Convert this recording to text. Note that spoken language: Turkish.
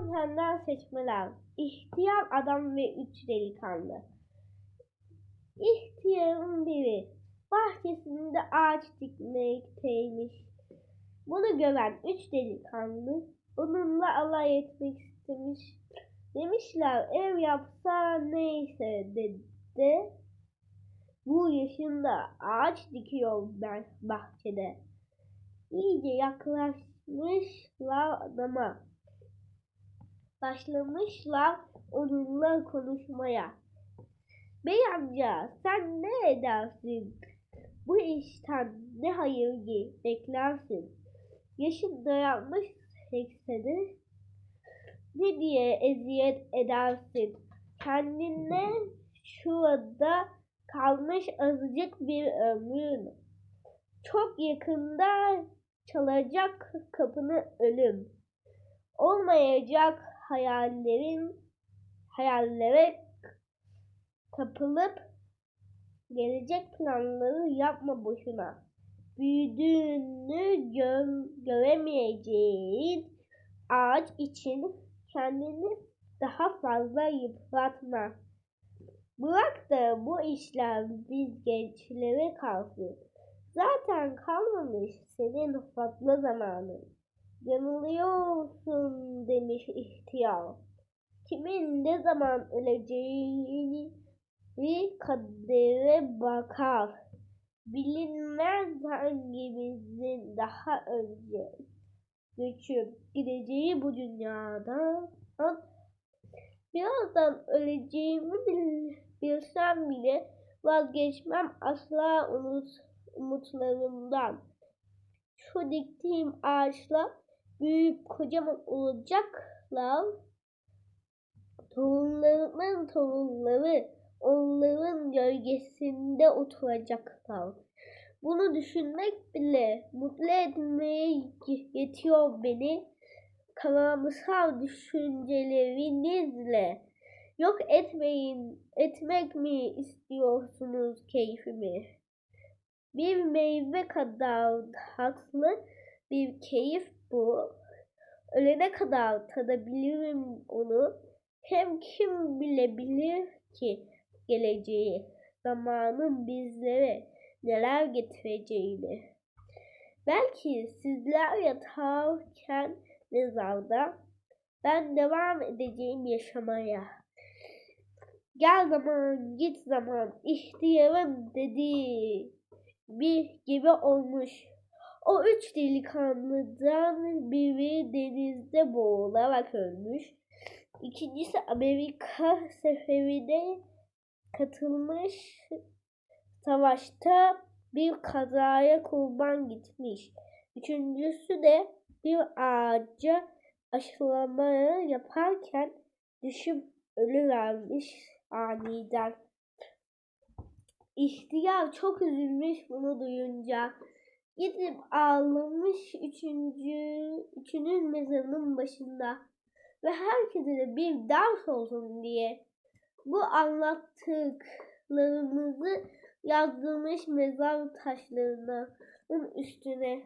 Senden seçmeler. İhtiyar adam ve üç delikanlı. İhtiyarın biri bahçesinde ağaç dikmekteymiş. Bunu gören üç delikanlı onunla alay etmek istemiş. Demişler ev yapsa neyse dedi. Bu yaşında ağaç dikiyor bahçede. İyice yaklaşmışlar adama. Başlamışlar onunla konuşmaya. Bey amca sen ne edersin? Bu işten ne hayır ki beklersin? Yaşın dayanmış sekseni ne diye eziyet edersin? Kendine şurada kalmış azıcık bir ömrün. Çok yakında çalacak kapını ölüm. Olmayacak hayallerin hayallere kapılıp gelecek planları yapma boşuna. Büyüdüğünü gö göremeyeceğin ağaç için kendini daha fazla yıpratma. Bırak da bu işler biz gençlere kalsın. Zaten kalmamış senin fazla zamanın. Yanılıyorsun demiş ihtiyar. Kimin ne zaman öleceğini bir kadere bakar. Bilinmez hangimizin daha önce göçüp gideceği bu dünyadan birazdan öleceğimi bil, bilsem bile vazgeçmem asla unut, umutlarımdan. Şu diktiğim ağaçlar büyüyüp kocaman olacaklar. Torunlarımın torunları onların gölgesinde oturacaklar. Bunu düşünmek bile mutlu etmeye yetiyor beni. Karamsar düşüncelerinizle yok etmeyin, etmek mi istiyorsunuz keyfimi? Bir meyve kadar tatlı bir keyif bu. Ölene kadar tadabilirim onu. Hem kim bilebilir ki geleceği, zamanın bizlere neler getireceğini. Belki sizler yatarken mezarda ben devam edeceğim yaşamaya. Gel zaman git zaman ihtiyarın dediği bir gibi olmuş. O üç delikanlıdan biri denizde boğularak ölmüş. İkincisi Amerika seferine katılmış savaşta bir kazaya kurban gitmiş. Üçüncüsü de bir ağaca aşılama yaparken düşüp ölüvermiş aniden. İhtiyar çok üzülmüş bunu duyunca. Gidip ağlamış üçüncü, üçünün mezarının başında ve herkese de bir ders olsun diye bu anlattıklarımızı yazdırmış mezar taşlarının üstüne